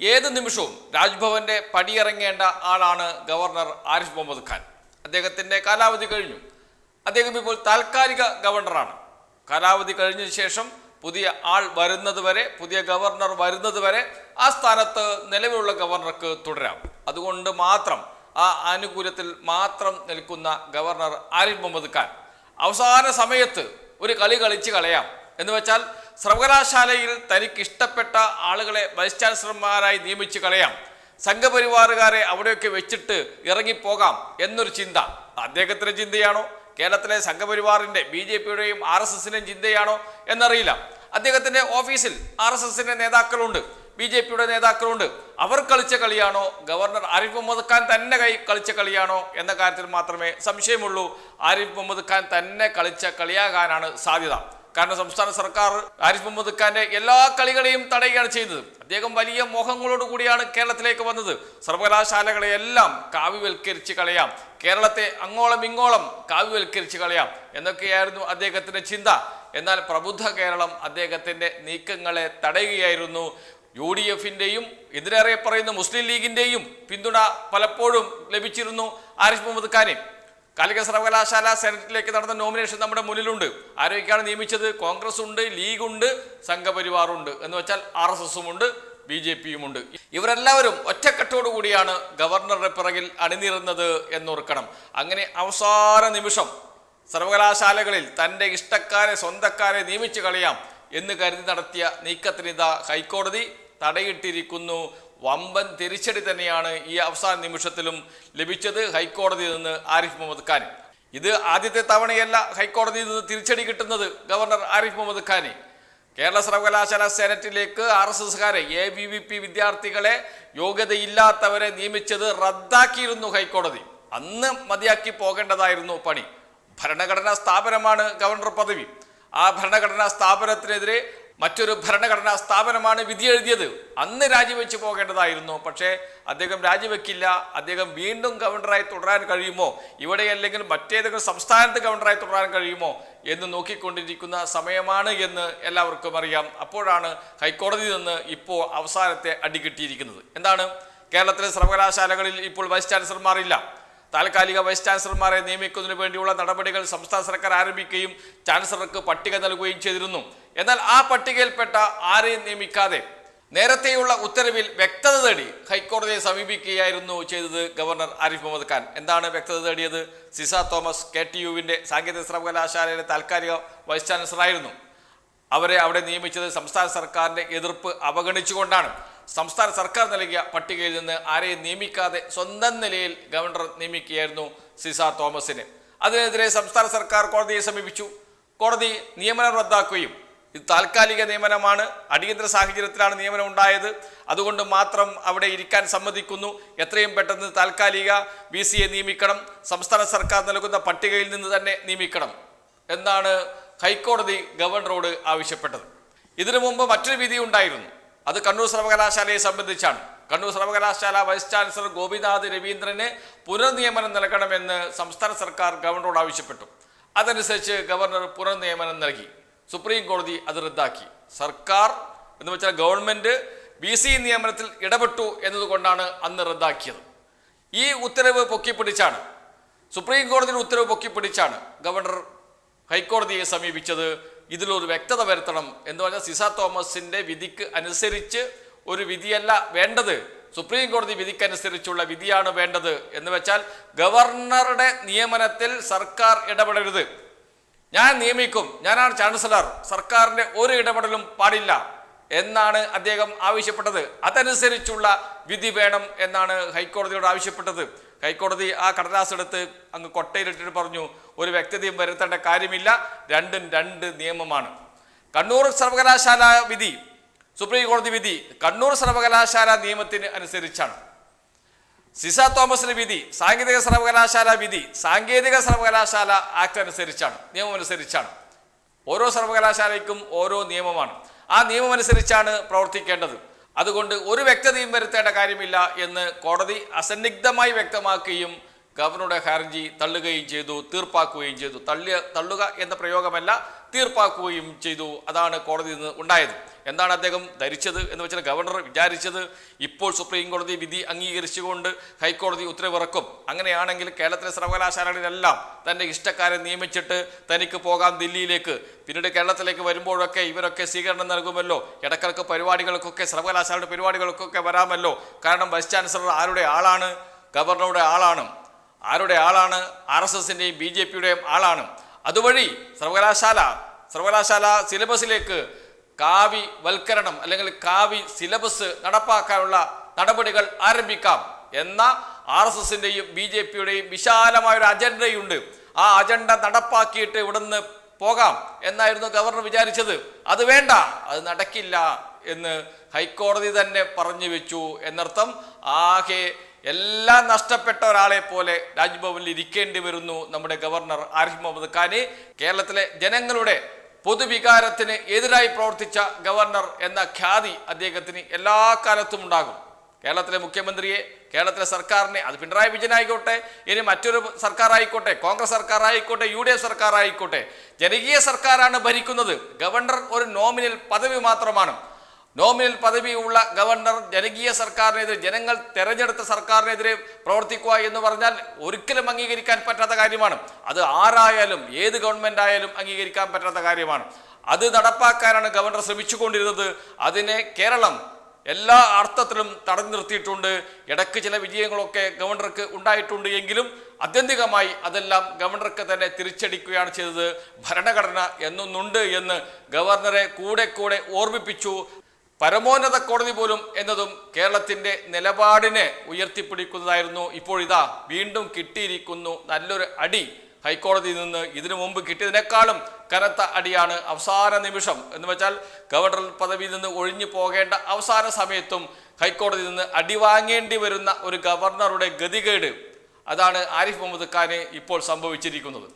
ഏത് നിമിഷവും രാജ്ഭവന്റെ പടിയിറങ്ങേണ്ട ആളാണ് ഗവർണർ ആരിഫ് മുഹമ്മദ് ഖാൻ. അദ്ദേഹത്തിന്റെ കാലാവധി കഴിഞ്ഞു. അദ്ദേഹം ഇപ്പോൾ താൽക്കാലിക ഗവർണറാണ്. കാലാവധി കഴിഞ്ഞ ശേഷം പുതിയ ആൾ വരുന്നത് വരെ പുതിയ ഗവർണർ വരുന്നത് വരെ ആ സ്ഥാനത്ത് നിലവിലുള്ള ഗവർണർക്ക് തുടരാം. അതുകൊണ്ട് മാത്രം ആ ആനുകൂല്യത്തിൽ മാത്രം നിൽക്കുന്ന ഗവർണർ ആരിഫ് മുഹമ്മദ് ഖാൻ. അവസാന സമയത്ത് ഒരു കളി കളിച്ച് കളയാം. എന്ന് വെച്ചാൽ സർവകലാശാലയിൽ തനിക്ക് ഇഷ്ടപ്പെട്ട ആളുകളെ വൈസ് ചാൻസലർമാരായി നിയമിച്ച് കളയാം. സംഘപരിവാറുകാരെ അവിടെയൊക്കെ വെച്ചിട്ട് ഇറങ്ങിപ്പോകാം എന്നൊരു ചിന്ത. അദ്ദേഹത്തിന്റെ ചിന്തയാണോ? കേരളത്തിലെ സംഘപരിവാറിന്റെ ബി ജെ പിയുടെയും ആർ എസ് എസിന്റെയും ചിന്തയാണോ എന്നറിയില്ല. അദ്ദേഹത്തിന്റെ ഓഫീസിൽ ആർ എസ് എസിന്റെ നേതാക്കളുണ്ട് ബി ജെ പിയുടെ നേതാക്കളുണ്ട്. അവർ കളിച്ച കളിയാണോ? ഗവർണർ ആരിഫ് മുഹമ്മദ് ഖാൻ തന്നെ കൈ കളിച്ച കളിയാണോ എന്ന കാര്യത്തിൽ മാത്രമേ സംശയമുള്ളൂ. ആരിഫ് മുഹമ്മദ് ഖാൻ തന്നെ കളിച്ച കളിയാകാനാണ് സാധ്യത. കാരണം സംസ്ഥാന സർക്കാർ ആരിഫ് മുഹമ്മദ് ഖാന്റെ എല്ലാ കളികളെയും തടയുകയാണ് ചെയ്തത് അദ്ദേഹം വലിയ മോഹങ്ങളോട് കൂടിയാണ് കേരളത്തിലേക്ക് വന്നത്. സർവകലാശാലകളെയെല്ലാം കാവ്യവൽക്കരിച്ച് കളയാം. കേരളത്തെ അങ്ങോളം ഇങ്ങോളം കാവ്യവൽക്കരിച്ച് കളയാം. എന്നൊക്കെയായിരുന്നു അദ്ദേഹത്തിന്റെ ചിന്ത. എന്നാൽ പ്രബുദ്ധ കേരളം അദ്ദേഹത്തിന്റെ നീക്കങ്ങളെ തടയുകയായിരുന്നു. യു ഡി എഫിന്റെയും ഇതിനേറെ പറയുന്ന മുസ്ലിം ലീഗിന്റെയും പിന്തുണ പലപ്പോഴും ലഭിച്ചിരുന്നു ആരിഫ് മുഹമ്മദ് ഖാനെ. കാലിക സർവകലാശാല സെനറ്റിലേക്ക് നടന്ന നോമിനേഷൻ നമ്മുടെ മുന്നിലുണ്ട്. ആരൊക്കെയാണ് നിയമിച്ചത് കോൺഗ്രസ് ഉണ്ട് ലീഗ് ഉണ്ട് സംഘപരിവാറുണ്ട്. എന്ന് വെച്ചാൽ ആർ എസ് എസും ഉണ്ട് ബി ജെ പിയും ഉണ്ട് ഇവരെല്ലാവരും ഒറ്റക്കെട്ടോടു കൂടിയാണ് ഗവർണറുടെ പിറകിൽ അണിനിരുന്നത് എന്നോർക്കണം. അങ്ങനെ അവസാന നിമിഷം സർവകലാശാലകളിൽ തന്റെ ഇഷ്ടക്കാരെ സ്വന്തക്കാരെ നിയമിച്ചു കളയാം എന്ന് കരുതി നടത്തിയ നീക്കത്തിനിതാ ഹൈക്കോടതി തടയിട്ടിരിക്കുന്നു. വമ്പൻ തിരിച്ചടി തന്നെയാണ് ഈ അവസാന നിമിഷത്തിലും ലഭിച്ചത് ഹൈക്കോടതിയിൽ നിന്ന് ആരിഫ് മുഹമ്മദ് ഖാൻ ഇത് ആദ്യത്തെ തവണയല്ല ഹൈക്കോടതിയിൽ നിന്ന് തിരിച്ചടി കിട്ടുന്നത് ഗവർണർ ആരിഫ് മുഹമ്മദ് ഖാന്. കേരള സർവകലാശാല സെനറ്റിലേക്ക് ആർ എസ് എസ്കാരെ എ ബി വി പി വിദ്യാർത്ഥികളെ യോഗ്യതയില്ലാത്തവരെ നിയമിച്ചത് റദ്ദാക്കിയിരുന്നു ഹൈക്കോടതി. അന്ന് മതിയാക്കി പോകേണ്ടതായിരുന്നു പണി. ഭരണഘടനാ സ്ഥാപനമാണ് ഗവർണർ പദവി. ആ ഭരണഘടനാ സ്ഥാപനത്തിനെതിരെ മറ്റൊരു ഭരണഘടനാ സ്ഥാപനമാണ് വിധി എഴുതിയത്. അന്ന് രാജിവെച്ച് പോകേണ്ടതായിരുന്നു. പക്ഷേ അദ്ദേഹം രാജിവെക്കില്ല. അദ്ദേഹം വീണ്ടും ഗവർണറായി തുടരാൻ കഴിയുമോ? ഇവിടെ അല്ലെങ്കിൽ മറ്റേതെങ്കിലും സംസ്ഥാനത്ത് ഗവർണറായി തുടരാൻ കഴിയുമോ? എന്ന് നോക്കിക്കൊണ്ടിരിക്കുന്ന സമയമാണ് എന്ന് എല്ലാവർക്കും അറിയാം. അപ്പോഴാണ് ഹൈക്കോടതിയിൽ നിന്ന് ഇപ്പോൾ അവസാനത്തെ അടി കിട്ടിയിരിക്കുന്നത്. എന്താണ്? കേരളത്തിലെ സർവകലാശാലകളിൽ ഇപ്പോൾ വൈസ് ചാൻസലർമാർ ഇല്ല താൽക്കാലിക വൈസ് ചാൻസലർമാരെ നിയമിക്കുന്നതിന് വേണ്ടിയുള്ള നടപടികൾ സംസ്ഥാന സർക്കാർ ആരംഭിക്കുകയും ചാൻസലർക്ക് പട്ടിക നൽകുകയും ചെയ്തിരുന്നു. എന്നാൽ ആ പട്ടികയിൽപ്പെട്ട ആരെയും നിയമിക്കാതെ നേരത്തെയുള്ള ഉത്തരവിൽ വ്യക്തത തേടി ഹൈക്കോടതിയെ സമീപിക്കുകയായിരുന്നു ചെയ്തത് ഗവർണർ ആരിഫ് മുഹമ്മദ് ഖാൻ. എന്താണ് വ്യക്തത തേടിയത്? സിസ തോമസ് കെ ടി യുവിന്റെ സാങ്കേതിക സർവകലാശാലയിലെ താൽക്കാലിക വൈസ് ചാൻസലറായിരുന്നു. അവരെ അവിടെ നിയമിച്ചത് സംസ്ഥാന സർക്കാരിന്റെ എതിർപ്പ് അവഗണിച്ചുകൊണ്ടാണ്. സംസ്ഥാന സർക്കാർ നൽകിയ പട്ടികയിൽ നിന്ന് ആരെയും നിയമിക്കാതെ സ്വന്തം നിലയിൽ ഗവർണർ നിയമിക്കുകയായിരുന്നു സിസ തോമസിനെ. അതിനെതിരെ സംസ്ഥാന സർക്കാർ കോടതിയെ സമീപിച്ചു. കോടതി നിയമനം റദ്ദാക്കുകയും ഇത് താൽക്കാലിക നിയമനമാണ് അടിയന്തര സാഹചര്യത്തിലാണ് നിയമനം ഉണ്ടായത് അതുകൊണ്ട് മാത്രം അവിടെ ഇരിക്കാൻ സമ്മതിക്കുന്നു. എത്രയും പെട്ടെന്ന് താൽക്കാലിക വി സിയെ നിയമിക്കണം. സംസ്ഥാന സർക്കാർ നൽകുന്ന പട്ടികയിൽ നിന്ന് തന്നെ നിയമിക്കണം എന്നാണ് ഹൈക്കോടതി ഗവർണറോട് ആവശ്യപ്പെട്ടത്. ഇതിനു മുമ്പ് മറ്റൊരു വിധി ഉണ്ടായിരുന്നു. അത് കണ്ണൂർ സർവകലാശാലയെ സംബന്ധിച്ചാണ്. കണ്ണൂർ സർവകലാശാല വൈസ് ചാൻസലർ ഗോപിനാഥ് രവീന്ദ്രന് പുനർനിയമനം നൽകണമെന്ന് സംസ്ഥാന സർക്കാർ ഗവർണറോട് ആവശ്യപ്പെട്ടു. അതനുസരിച്ച് ഗവർണർ പുനർനിയമനം നൽകി. സുപ്രീം കോടതി അത് റദ്ദാക്കി. സർക്കാർ എന്ന് വെച്ചാൽ ഗവൺമെന്റ് ബി സി നിയമനത്തിൽ ഇടപെട്ടു എന്നതുകൊണ്ടാണ് അന്ന് റദ്ദാക്കിയത്. ഈ ഉത്തരവ് പൊക്കിപ്പിടിച്ചാണ്. സുപ്രീം കോടതിയുടെ ഉത്തരവ് പൊക്കിപ്പിടിച്ചാണ് ഗവർണർ ഹൈക്കോടതിയെ സമീപിച്ചത് ഇതിലൊരു വ്യക്തത വരുത്തണം എന്ന് പറഞ്ഞാൽ സിസ തോമസിന്റെ വിധിക്ക് അനുസരിച്ച് ഒരു വിധിയല്ല വേണ്ടത്. സുപ്രീം കോടതി വിധിക്കനുസരിച്ചുള്ള വിധിയാണ് വേണ്ടത് എന്ന് വെച്ചാൽ ഗവർണറുടെ നിയമനത്തിൽ സർക്കാർ ഇടപെടരുത്. ഞാൻ നിയമിക്കും. ഞാനാണ് ചാൻസലർ. സർക്കാരിന്റെ ഒരു ഇടപെടലും പാടില്ല എന്നാണ് അദ്ദേഹം ആവശ്യപ്പെട്ടത്. അതനുസരിച്ചുള്ള വിധി വേണം എന്നാണ് ഹൈക്കോടതിയോട് ആവശ്യപ്പെട്ടത്. ഹൈക്കോടതി ആ കടലാസ് എടുത്ത് അങ്ങ് കൊട്ടയിലിട്ടിട്ട് പറഞ്ഞു ഒരു വ്യക്തതയും വരുത്തേണ്ട കാര്യമില്ല രണ്ടും രണ്ട് നിയമമാണ്. കണ്ണൂർ സർവകലാശാല വിധി സുപ്രീം കോടതി വിധി കണ്ണൂർ സർവകലാശാല നിയമത്തിന് അനുസരിച്ചാണ്. സിസ തോമസിന്റെ വിധി സാങ്കേതിക സർവകലാശാല വിധി സാങ്കേതിക സർവകലാശാല ആക്ട് അനുസരിച്ചാണ് നിയമം അനുസരിച്ചാണ്. ഓരോ സർവകലാശാലയ്ക്കും ഓരോ നിയമമാണ്. ആ നിയമം അനുസരിച്ചാണ് പ്രവർത്തിക്കേണ്ടത്. അതുകൊണ്ട് ഒരു വ്യക്തതയും വരുത്തേണ്ട കാര്യമില്ല എന്ന് കോടതി അസന്നിഗ്ധമായി വ്യക്തമാക്കുകയും ഗവർണറുടെ ഹർജി തള്ളുകയും ചെയ്തു തീർപ്പാക്കുകയും ചെയ്തു. തള്ളിയ തള്ളുക എന്ന പ്രയോഗമല്ല തീർപ്പാക്കുകയും ചെയ്തു. അതാണ് കോടതിയിൽ നിന്ന് ഉണ്ടായത്. എന്താണ് അദ്ദേഹം ധരിച്ചത് എന്ന് വെച്ചാൽ ഗവർണർ വിചാരിച്ചത് ഇപ്പോൾ സുപ്രീം കോടതി വിധി അംഗീകരിച്ചുകൊണ്ട് ഹൈക്കോടതി ഉത്തരവിറക്കും. അങ്ങനെയാണെങ്കിൽ കേരളത്തിലെ സർവകലാശാലകളിലെല്ലാം തന്റെ ഇഷ്ടക്കാരെ നിയമിച്ചിട്ട് തനിക്ക് പോകാം ദില്ലിയിലേക്ക്. പിന്നീട് കേരളത്തിലേക്ക് വരുമ്പോഴൊക്കെ ഇവരൊക്കെ സ്വീകരണം നൽകുമല്ലോ. ഇടക്കിടക്ക് പരിപാടികൾക്കൊക്കെ സർവകലാശാലയുടെ പരിപാടികൾക്കൊക്കെ വരാമല്ലോ. കാരണം വൈസ് ചാൻസലർ ആരുടെ ആളാണ്? ഗവർണറുടെ ആളാണ്. ആരുടെ ആളാണ്? ആർ എസ് എസിന്റെയും ബി ജെ പിയുടെയും ആളാണ്. അതുവഴി സർവകലാശാല സർവകലാശാല സിലബസിലേക്ക് കാവി വൽക്കരണം അല്ലെങ്കിൽ കാവി സിലബസ് നടപ്പാക്കാനുള്ള നടപടികൾ ആരംഭിക്കാം എന്ന ആർ എസ് എസിന്റെയും ബി ജെ പിയുടെയും വിശാലമായൊരു അജണ്ടയുണ്ട്. ആ അജണ്ട നടപ്പാക്കിയിട്ട് ഇവിടുന്ന് പോകാം എന്നായിരുന്നു ഗവർണർ വിചാരിച്ചത്. അത് വേണ്ട അത് നടക്കില്ല എന്ന് ഹൈക്കോടതി തന്നെ പറഞ്ഞു വെച്ചു എന്നർത്ഥം ആകെ എല്ലാം നഷ്ടപ്പെട്ട ഒരാളെ പോലെ രാജ്ഭവനിൽ ഇരിക്കേണ്ടി വരുന്നു നമ്മുടെ ഗവർണർ ആരിഫ് മുഹമ്മദ് ഖാന്. കേരളത്തിലെ ജനങ്ങളുടെ പൊതുവികാരത്തിന് എതിരായി പ്രവർത്തിച്ച ഗവർണർ എന്ന ഖ്യാതി അദ്ദേഹത്തിന് എല്ലാ കാലത്തും ഉണ്ടാകും. കേരളത്തിലെ മുഖ്യമന്ത്രിയെ കേരളത്തിലെ സർക്കാരിനെ അത് പിണറായി വിജയൻ ആയിക്കോട്ടെ ഇനി മറ്റൊരു സർക്കാർ ആയിക്കോട്ടെ കോൺഗ്രസ് സർക്കാർ ആയിക്കോട്ടെ യു ഡി എഫ് സർക്കാർ ആയിക്കോട്ടെ ജനകീയ സർക്കാരാണ് ഭരിക്കുന്നത്. ഗവർണർ ഒരു നോമിനൽ പദവി മാത്രമാണ്. നോമിനൽ പദവിയുള്ള ഗവർണർ ജനകീയ സർക്കാരിനെതിരെ ജനങ്ങൾ തെരഞ്ഞെടുത്ത സർക്കാരിനെതിരെ പ്രവർത്തിക്കുക എന്ന് പറഞ്ഞാൽ ഒരിക്കലും അംഗീകരിക്കാൻ പറ്റാത്ത കാര്യമാണ്. അത് ആരായാലും ഏത് ഗവൺമെന്റ് ആയാലും അംഗീകരിക്കാൻ പറ്റാത്ത കാര്യമാണ്. അത് നടപ്പാക്കാനാണ് ഗവർണർ ശ്രമിച്ചുകൊണ്ടിരുന്നത്. അതിനെ കേരളം എല്ലാ അർത്ഥത്തിലും തടഞ്ഞു നിർത്തിയിട്ടുണ്ട്. ഇടയ്ക്ക് ചില വിജയങ്ങളൊക്കെ ഗവർണർക്ക് ഉണ്ടായിട്ടുണ്ട് എങ്കിലും ആത്യന്തികമായി അതെല്ലാം ഗവർണർക്ക് തന്നെ തിരിച്ചടിക്കുകയാണ് ചെയ്തത്. ഭരണഘടന എന്നൊന്നുണ്ട് എന്ന് ഗവർണറെ കൂടെ കൂടെ ഓർമ്മിപ്പിച്ചു. പരമോന്നത കോടതി പോലും എന്നതും കേരളത്തിന്റെ നിലപാടിനെ ഉയർത്തിപ്പിടിക്കുന്നതായിരുന്നു. ഇപ്പോൾ ഇതാ വീണ്ടും കിട്ടിയിരിക്കുന്നു നല്ലൊരു അടി. ഹൈക്കോടതിയിൽ നിന്ന് ഇതിനു മുമ്പ് കിട്ടിയതിനേക്കാളും കനത്ത അടിയാണ് അവസാന നിമിഷം. എന്ന് വെച്ചാൽ ഗവർണർ പദവിയിൽ നിന്ന് ഒഴിഞ്ഞു പോകേണ്ട അവസാന സമയത്തും ഹൈക്കോടതിയിൽ നിന്ന് അടി വാങ്ങേണ്ടി വരുന്ന ഒരു ഗവർണറുടെ ഗതികേട്. അതാണ് ആരിഫ് മുഹമ്മദ് ഖാന് ഇപ്പോൾ സംഭവിച്ചിരിക്കുന്നത്.